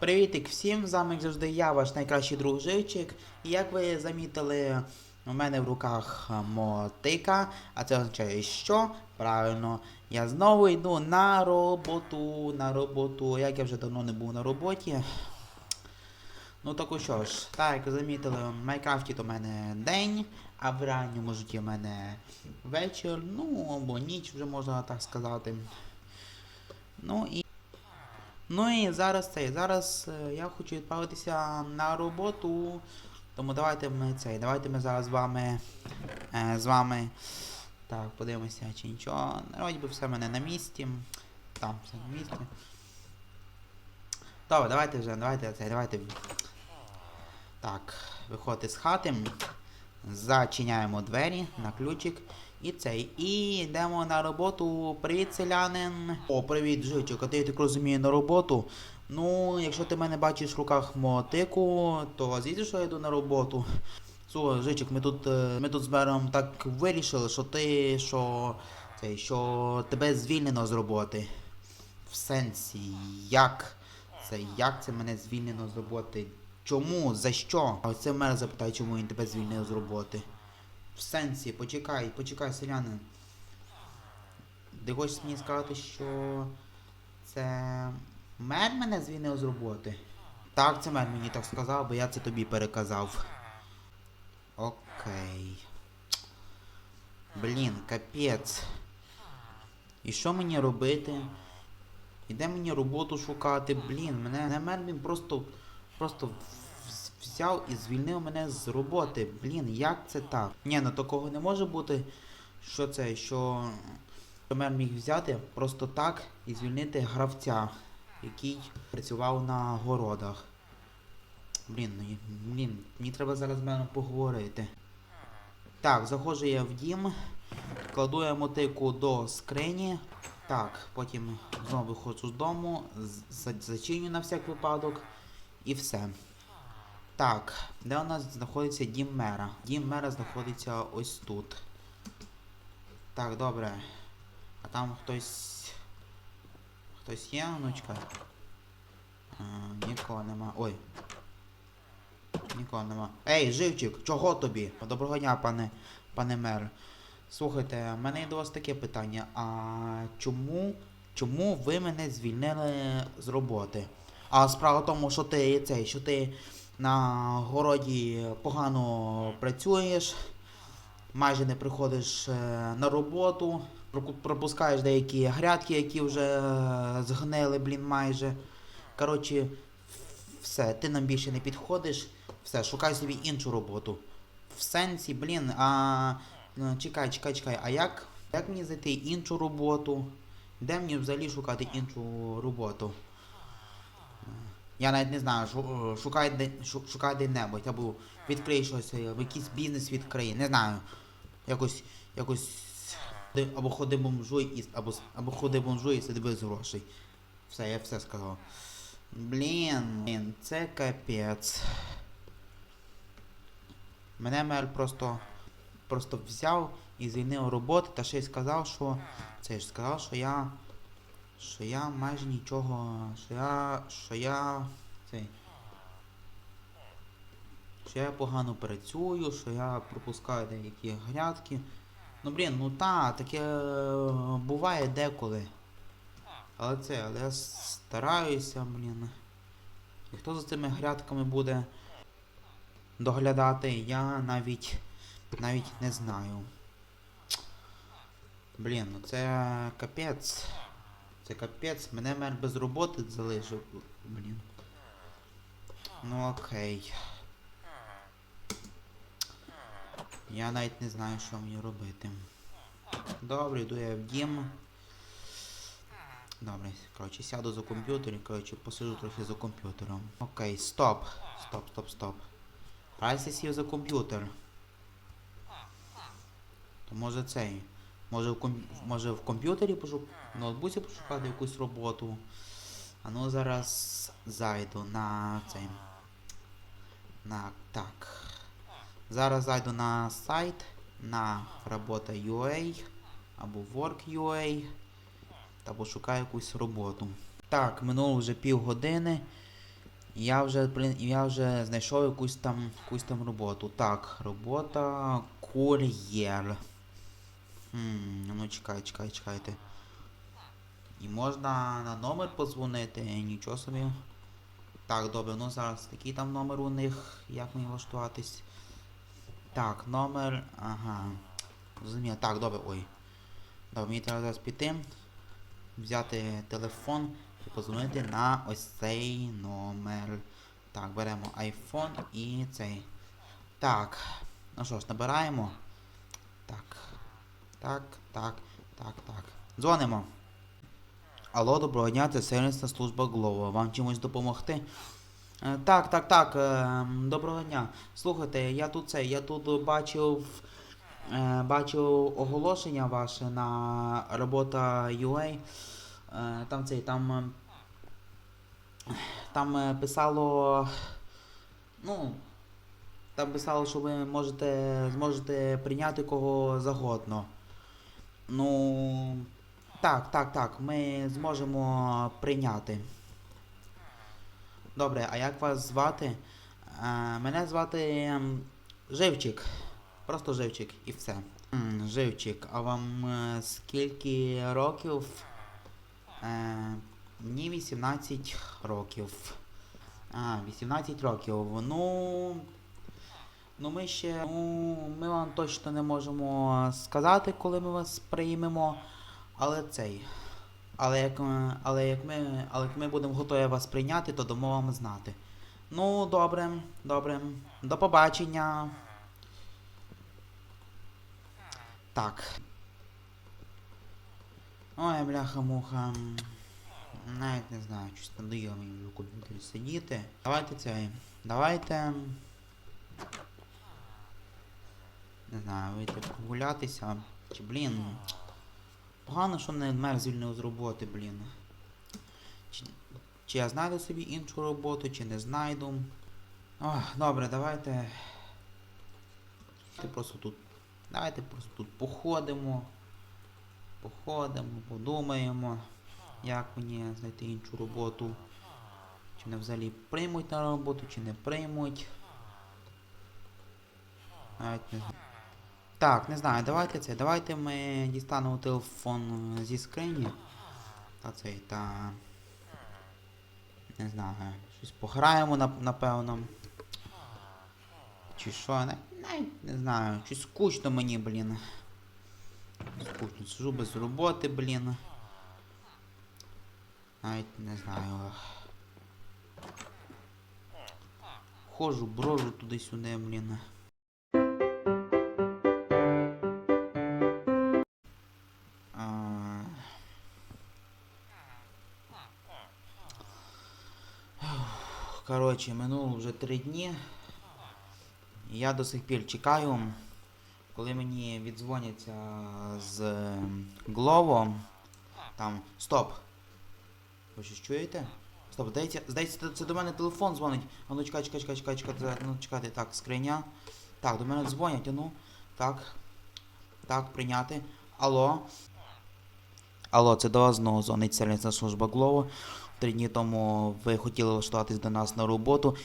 Привітик всім, з вами завжди я, ваш найкращий друг. І як ви замітили, у мене в руках мотика, а це означає, що правильно, я знову йду на роботу, на роботу. Як я вже давно не був на роботі. Ну так що ж, так як замітили, в Майнкрафті то в мене день, а в ранньому житті в мене вечір, ну або ніч вже можна так сказати. Ну і. Ну і зараз цей, зараз е, я хочу відправитися на роботу. Тому давайте ми цей, давайте ми зараз з вами е, з вами. Так, подивимося, чи нічого. Вроді би все мене на місці. Там, все на місці. Добре, давайте вже, давайте цей, давайте. Так, виходити з хати. Зачиняємо двері на ключик. І цей. І йдемо на роботу. Привіт, селянин. О, привіт, Жичик. А ти я так розумію на роботу. Ну, якщо ти мене бачиш в руках мотику, то звідси, що я йду на роботу. Слухай, Жичик, ми тут, е, ми тут з мером так вирішили, що ти, що, цей, що тебе звільнено з роботи. В сенсі, як це, як це мене звільнено з роботи? Чому? За що? А це мер запитає, чому він тебе звільнив з роботи. В сенсі, почекай, почекай, селянин. Ти хочеш мені сказати, що це мер мене звільнив з роботи? Так, це мер мені так сказав, бо я це тобі переказав. Окей. Блін, капець. І що мені робити? І де мені роботу шукати? Блін, мене, мер він просто, просто взяв і звільнив мене з роботи. Блін, як це так? Ні, ну такого не може бути. Що це, що мер міг взяти просто так і звільнити гравця, який працював на городах. Блін, ну, блін, мені треба зараз з мене поговорити. Так, заходжу я в дім, кладу я мотику до скрині. Так, потім знову виходжу з дому, зачиню на всяк випадок і все. Так, де у нас знаходиться дім мера? Дім мера знаходиться ось тут. Так, добре. А там хтось. Хтось є, онучка? А, нікого нема. Ой. Нікого нема. Ей, живчик, чого тобі? Доброго дня, пане, пане мер. Слухайте, в мене є до вас таке питання. А чому, чому ви мене звільнили з роботи? А справа в тому, що ти цей, що ти на городі погано працюєш, майже не приходиш е, на роботу, пропускаєш деякі грядки, які вже е, згнили, блін, майже. Коротше, все, ти нам більше не підходиш. Все, шукай собі іншу роботу. В сенсі, блін, а. е, Чекай, чекай, чекай, а як, як мені знайти іншу роботу? Де мені взагалі шукати іншу роботу? Я навіть не знаю, е, шукай шукай де-небудь, або відкрий щось, е, якийсь бізнес відкрий, не знаю. Якось, якось. Або ходи бомжуй і або, або ходи бомжуй і сиди без грошей. Все, я все сказав. Блін, блін, це капець. Мене мер просто, просто взяв і звільнив роботи та ще й сказав, що. Це ж сказав, що я. Що я майже нічого. Що я. Що я. Цей. Що я погано працюю, що я пропускаю деякі грядки. Ну блін, ну та, таке е, буває деколи. Але це, але я стараюся, блін. І хто за цими грядками буде доглядати, я навіть навіть не знаю. Блін, ну це капець. Це капець. Мене мер без роботи залишив. Блін. Ну окей. Я навіть не знаю, що мені робити. Добре, йду я в дім. Добре, коротше, сяду за комп'ютер і, коротше, посиджу трохи за комп'ютером. Окей, стоп. Стоп, стоп, стоп. Раз сів за комп'ютер. То може цей. Може в, ком... може в комп'ютері пошук... в ноутбуці пошукати якусь роботу. А ну зараз зайду на цей. На так. Зараз зайду на сайт на робота.ua або work.ua та пошукаю якусь роботу. Так, минуло вже півгодини. Я вже, я вже знайшов якусь там, якусь там роботу. Так, робота кур'єр. Хм, ну чекай, чекай, чекайте. І можна на номер подзвонити, нічого собі. Так, добре, ну зараз який там номер у них, як мені влаштуватись. Так, номер. Ага. Зрозуміло. Так, добре, ой. Добре, мені треба зараз піти, взяти телефон і подзвонити на ось цей номер. Так, беремо iPhone і цей. Так. Ну що ж, набираємо. Так. Так, так, так. Дзвонимо. Алло, доброго дня, це сервісна служба Glovo. Вам чимось допомогти? Е, Так, так, так. е, Доброго дня. Слухайте, я тут це, я тут бачив. е, Бачив оголошення ваше на робота UA. Там цей, там. Там писало. Ну. Там писало, що ви можете зможете прийняти кого загодно. Ну. Так, так, так, ми зможемо прийняти. Добре, а як вас звати? Е, мене звати ем, Живчик. Просто Живчик і все. Живчик, а вам е, скільки років? Е, мені 18 років. А, 18 років. Ну. Ну ми ще. Ну, ми вам точно не можемо сказати, коли ми вас приймемо. Але цей. Але як, ми- але як ми, але як ми будемо готові вас прийняти, то дамо вам знати. Ну, добре, добре. До побачення. Так. Ой, бляха-муха. Навіть не знаю, щось дає мені в комп'ютері сидіти. Давайте цей. Давайте. Не знаю, вийти прогулятися. Чи блін. Погано, що не мер звільнив з роботи, блін. Чи, чи я знайду собі іншу роботу, чи не знайду. Ох, добре, давайте. Ти просто тут. Давайте просто тут походимо. Походимо, подумаємо, як мені знайти іншу роботу. Чи мене взагалі приймуть на роботу, чи не приймуть. Навіть не знаю. Так, не знаю, давайте це. Давайте ми дістанемо телефон зі скрині. Та цей, та. Не знаю. Щось пограємо, нап- напевно. Чи що, не, не знаю. Щось скучно мені, блін. Скучно. Сижу без роботи, блін. Навіть не знаю. Ходжу, брожу туди-сюди, блін. Коротше, минуло вже три дні. Я до сих пір чекаю, коли мені віддзвоняться з Glovo. Там. Стоп! Ви щось чуєте? Стоп, здається, здається, це до мене телефон дзвонить. А ну чекай, чекай, чекай, чекай, чекай, ну чекайте, так, скриня. Так, до мене дзвонять, а ну. Так. Так, прийняти. Алло. Алло, це до вас знову дзвонить сервісна служба Glovo. Три дні тому ви хотіли влаштуватись до нас на роботу,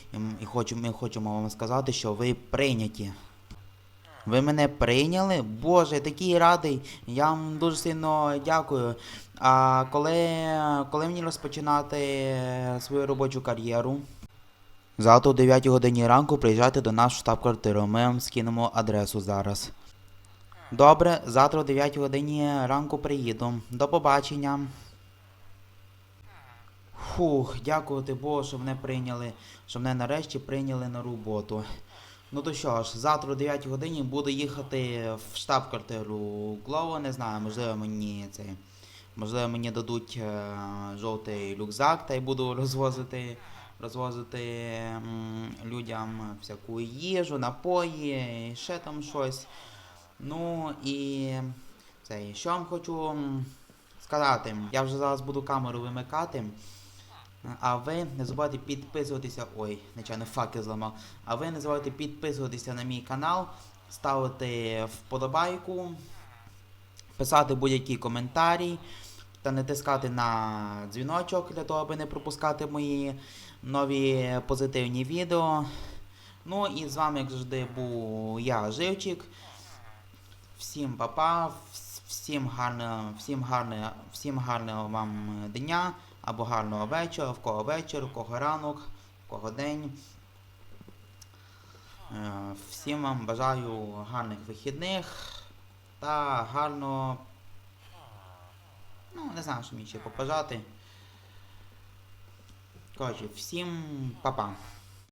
і, хочу, ми хочемо вам сказати, що ви прийняті. Ви мене прийняли? Боже, такий радий. Я вам дуже сильно дякую. А коли, коли мені розпочинати свою робочу кар'єру? Завтра о 9 годині ранку приїжджайте до нас в штаб-квартиру. Ми вам скинемо адресу зараз. Добре, завтра о 9 годині ранку приїду. До побачення. Фух, дякувати Богу, що мене прийняли, що мене нарешті прийняли на роботу. Ну то що ж, завтра о 9 годині буду їхати в штаб-квартиру Глово, не знаю, можливо мені цей. Можливо, мені дадуть е, жовтий рюкзак та й буду розвозити, розвозити м, людям всяку їжу, напої, ще там щось. Ну і це, що вам хочу сказати. Я вже зараз буду камеру вимикати. А ви не забувайте підписуватися. Ой, нечайно факи зламав. А ви не забувайте підписуватися на мій канал, ставити вподобайку, писати будь-які коментарі та натискати на дзвіночок для того, аби не пропускати мої, нові позитивні відео. Ну і з вами, як завжди, був я, Живчик. Всім папа, всім гарного, всім гарного, всім гарного вам дня або гарного вечора, в кого вечір, в кого ранок, в кого день. Е, Всім вам бажаю гарних вихідних та гарного. Ну, не знаю, що мені ще побажати. Коротше, всім па-па.